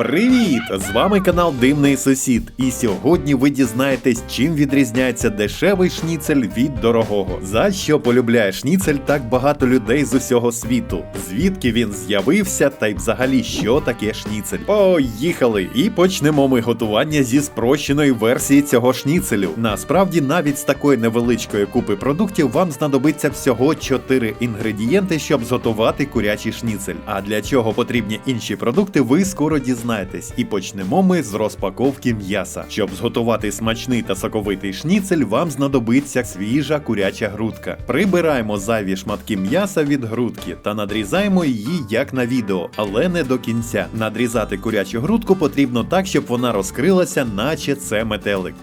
Привіт! З вами канал Димний Сусід. І сьогодні ви дізнаєтесь, чим відрізняється дешевий шніцель від дорогого. За що полюбляє шніцель так багато людей з усього світу? Звідки він з'явився, та й взагалі що таке шніцель? Поїхали! І почнемо ми готування зі спрощеної версії цього шніцелю. Насправді, навіть з такої невеличкої купи продуктів вам знадобиться всього 4 інгредієнти, щоб зготувати курячий шніцель. А для чого потрібні інші продукти, ви скоро дізнаєтесь. І почнемо ми з розпаковки м'яса. Щоб зготувати смачний та соковитий шніцель, вам знадобиться свіжа куряча грудка. Прибираємо зайві шматки м'яса від грудки та надрізаємо її як на відео, але не до кінця. Надрізати курячу грудку потрібно так, щоб вона розкрилася, наче це метелик.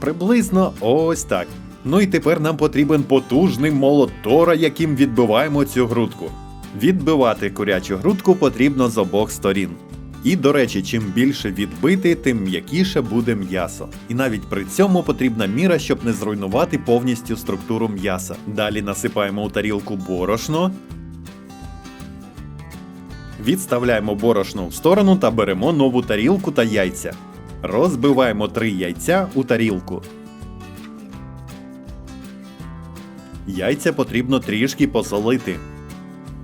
Приблизно ось так. Ну і тепер нам потрібен потужний молот Тора, яким відбиваємо цю грудку. Відбивати курячу грудку потрібно з обох сторін. І, до речі, чим більше відбити, тим м'якіше буде м'ясо. І навіть при цьому потрібна міра, щоб не зруйнувати повністю структуру м'яса. Далі насипаємо у тарілку борошно. Відставляємо борошно в сторону та беремо нову тарілку та яйця. Розбиваємо три яйця у тарілку. Яйця потрібно трішки посолити.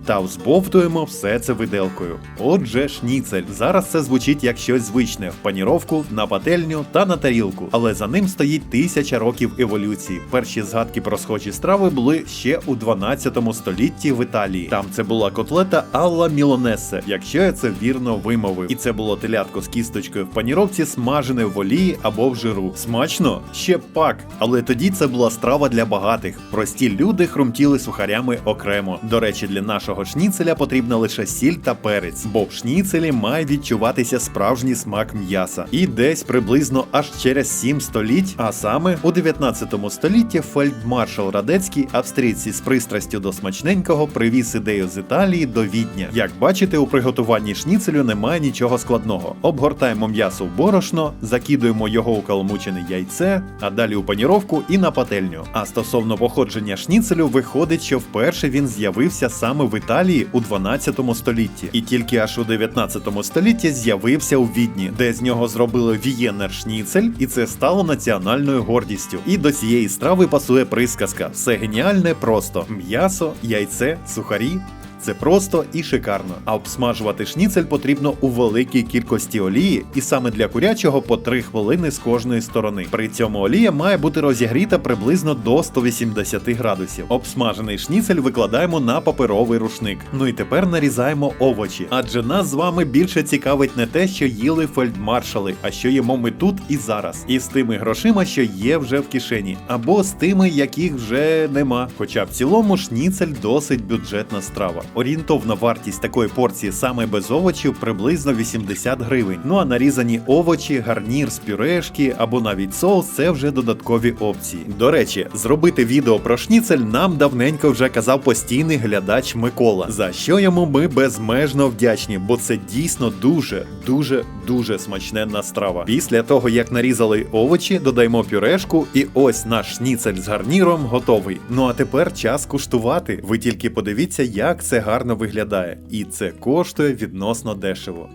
Та взбовтуємо все це виделкою. Отже, шніцель. Зараз це звучить як щось звичне в паніровку, на пательню та на тарілку. Але за ним стоїть тисяча років еволюції. Перші згадки про схожі страви були ще у 12 столітті в Італії. Там це була котлета Алла Мілонесе, якщо я це вірно вимовив. І це було телятко з кісточкою в паніровці, смажене в олії або в жиру. Смачно? Ще пак. Але тоді це була страва для багатих. Прості люди хрумтіли сухарями окремо. До речі, для нашого шніцеля потрібна лише сіль та перець, бо в шніцелі має відчуватися справжній смак м'яса. І десь приблизно аж через 7 століть, а саме у 19 столітті фельдмаршал Радецький, австрійці з пристрастю до смачненького, привіз ідею з Італії до Відня. Як бачите, у приготуванні шніцелю немає нічого складного. Обгортаємо м'ясо в борошно, закидуємо його у каламучене яйце, а далі у паніровку і на пательню. А стосовно походження шніцелю, виходить, що вперше він з'явився саме в Італії у 12 столітті, і тільки аж у 19 столітті з'явився у Відні, де з нього зробили вієнер шніцель, і це стало національною гордістю. І до цієї страви пасує присказка: все геніальне, просто м'ясо, яйце, сухарі. Це просто і шикарно. А обсмажувати шніцель потрібно у великій кількості олії, і саме для курячого по 3 хвилини з кожної сторони. При цьому олія має бути розігріта приблизно до 180 градусів. Обсмажений шніцель викладаємо на паперовий рушник. Ну і тепер нарізаємо овочі. Адже нас з вами більше цікавить не те, що їли фельдмаршали, а що їмо ми тут і зараз. І з тими грошима, що є вже в кишені, або з тими, яких вже нема. Хоча в цілому шніцель досить бюджетна страва. Орієнтовна вартість такої порції саме без овочів приблизно 80 гривень. Ну а нарізані овочі, гарнір з пюрешки або навіть соус це вже додаткові опції. До речі, зробити відео про шніцель нам давненько вже казав постійний глядач Микола, за що йому ми безмежно вдячні, бо це дійсно дуже, дуже, дуже смачненна страва. Після того, як нарізали овочі, додаємо пюрешку, і ось наш шніцель з гарніром готовий. Ну а тепер час куштувати. Ви тільки подивіться, як це гарно виглядає, і це коштує відносно дешево.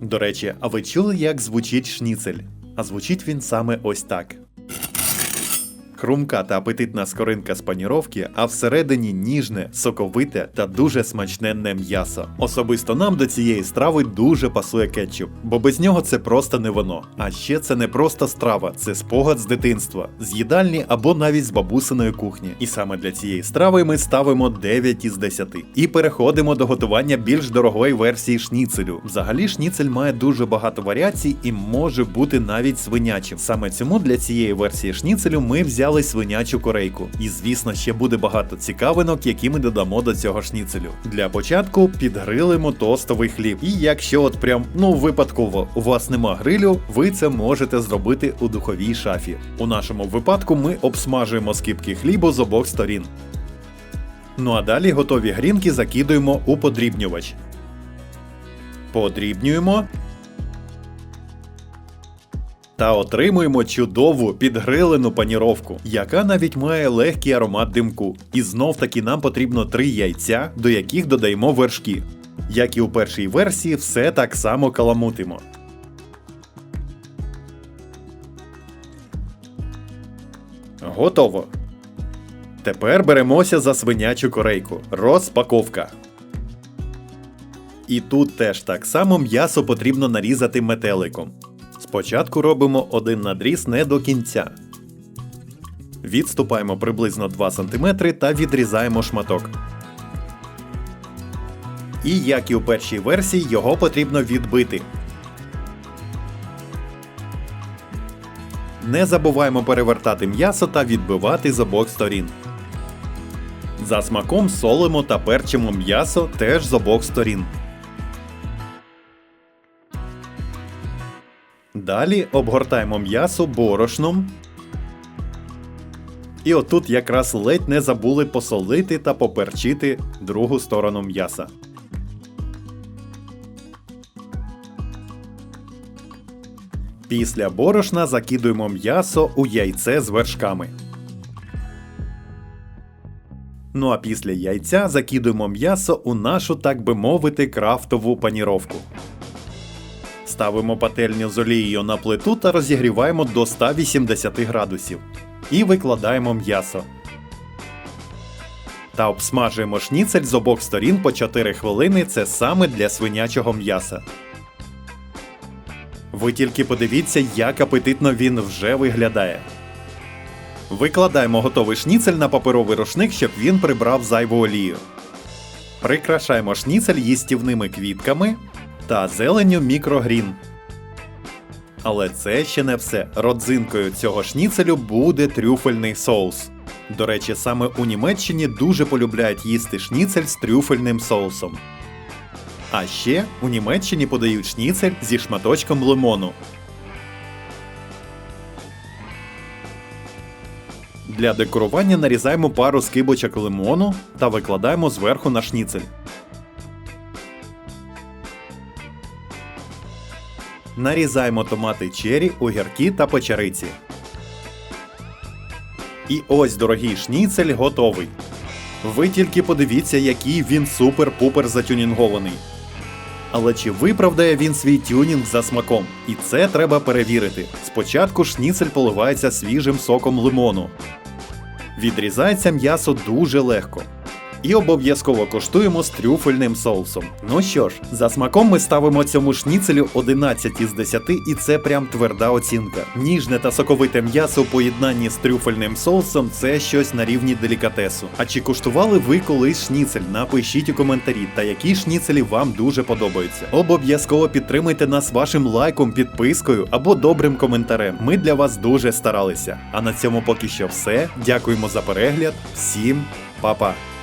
До речі, а ви чули, як звучить шніцель? А звучить він саме ось так. Хрумка та апетитна скоринка з паніровки, а всередині ніжне, соковите та дуже смачненне м'ясо. Особисто нам до цієї страви дуже пасує кетчуп, бо без нього це просто не воно. А ще це не просто страва, це спогад з дитинства, з їдальні або навіть з бабусиної кухні. І саме для цієї страви ми ставимо 9 із 10. І переходимо до готування більш дорогої версії шніцелю. Взагалі шніцель має дуже багато варіацій і може бути навіть свинячим. Саме цьому для цієї версії шніцелю ми взяли свинячу корейку. І звісно, ще буде багато цікавинок, які ми додамо до цього шніцелю. Для початку підгрилимо тостовий хліб. І якщо от прям ну випадково у вас нема грилю, ви це можете зробити у духовій шафі. У нашому випадку ми обсмажуємо скипки хлібу з обох сторін. Ну а далі готові грінки закидуємо у подрібнювач. Подрібнюємо. Та отримуємо чудову підгрилену паніровку, яка навіть має легкий аромат димку. І знов таки нам потрібно три яйця, до яких додаємо вершки. Як і у першій версії, все так само каламутимо. Готово. Тепер беремося за свинячу корейку. Розпаковка. І тут теж так само м'ясо потрібно нарізати метеликом. Спочатку робимо один надріз не до кінця. Відступаємо приблизно 2 см та відрізаємо шматок. І як і у першій версії, його потрібно відбити. Не забуваємо перевертати м'ясо та відбивати з обох сторін. За смаком солимо та перчимо м'ясо теж з обох сторін. Далі обгортаємо м'ясо борошном. І отут якраз ледь не забули посолити та поперчити другу сторону м'яса. Після борошна закидуємо м'ясо у яйце з вершками. Ну а після яйця закидуємо м'ясо у нашу, так би мовити, крафтову паніровку. Ставимо пательню з олією на плиту та розігріваємо до 180 градусів. І викладаємо м'ясо. Та обсмажуємо шніцель з обох сторін по 4 хвилини. Це саме для свинячого м'яса. Ви тільки подивіться, як апетитно він вже виглядає. Викладаємо готовий шніцель на паперовий рушник, щоб він прибрав зайву олію. Прикрашаємо шніцель їстівними квітками та зеленню мікрогрін. Але це ще не все. Родзинкою цього шніцелю буде трюфельний соус. До речі, саме у Німеччині дуже полюбляють їсти шніцель з трюфельним соусом. А ще у Німеччині подають шніцель зі шматочком лимону. Для декорування нарізаємо пару скибочок лимону та викладаємо зверху на шніцель. Нарізаємо томати чері, огірки та печериці. І ось дорогий шніцель готовий. Ви тільки подивіться, який він супер-пупер затюнінгований. Але чи виправдає він свій тюнінг за смаком? І це треба перевірити. Спочатку шніцель поливається свіжим соком лимону. Відрізається м'ясо дуже легко. І обов'язково коштуємо з трюфельним соусом. Ну що ж, за смаком ми ставимо цьому шніцелю 11 із 10, і це прям тверда оцінка. Ніжне та соковите м'ясо у поєднанні з трюфельним соусом це щось на рівні делікатесу. А чи куштували ви колись шніцель? Напишіть у коментарі, та які шніцелі вам дуже подобаються. Обов'язково підтримуйте нас вашим лайком, підпискою або добрим коментарем. Ми для вас дуже старалися. А на цьому поки що все. Дякуємо за перегляд. Всім па-па!